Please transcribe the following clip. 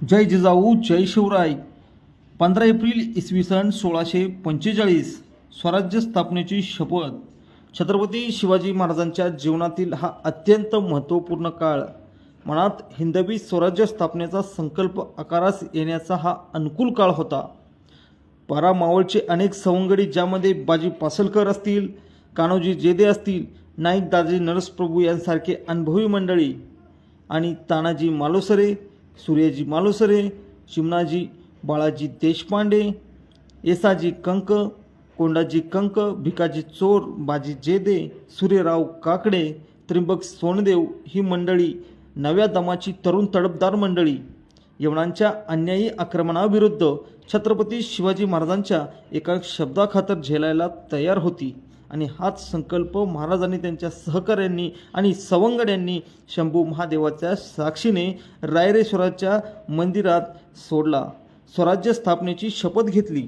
जय जिजाऊ जय शिवराय. पंधरा एप्रिल इसवी सन सोळाशे पंचेचाळीस स्वराज्य स्थापनेची शपथ. छत्रपती शिवाजी महाराजांच्या जीवनातील हा अत्यंत महत्त्वपूर्ण काळ. मनात हिंदवी स्वराज्य स्थापनेचा संकल्प आकारास येण्याचा हा अनुकूल काळ होता. पारा मावळचे अनेक सवंगडी ज्यामध्ये बाजी पासलकर असतील कान्होजी जेदे असतील नाईक दाजी नरसप्रभू यांसारखे अनुभवी मंडळी आणि तानाजी मालोसरे सूर्यजी मालुसरे चिमणाजी बाळाजी देशपांडे येसाजी कंक कोंडाजी कंक भिकाजी चोर बाजी जेदे सूर्यराव काकडे त्रिंबक सोनदेव ही मंडळी नव्या दमाची तरुण तडपदार मंडळी. यवनांच्या अन्यायी आक्रमणाविरुद्ध छत्रपती शिवाजी महाराजांच्या एका शब्दाखातर झेलायला तयार होती. आणि हाच संकल्प महाराजांनी त्यांच्या सहकाऱ्यांनी आणि सवंगड्यांनी शंभू महादेवाच्या साक्षीने रायरेश्वराच्या मंदिरात सोडला. स्वराज्य स्थापनेची शपथ घेतली.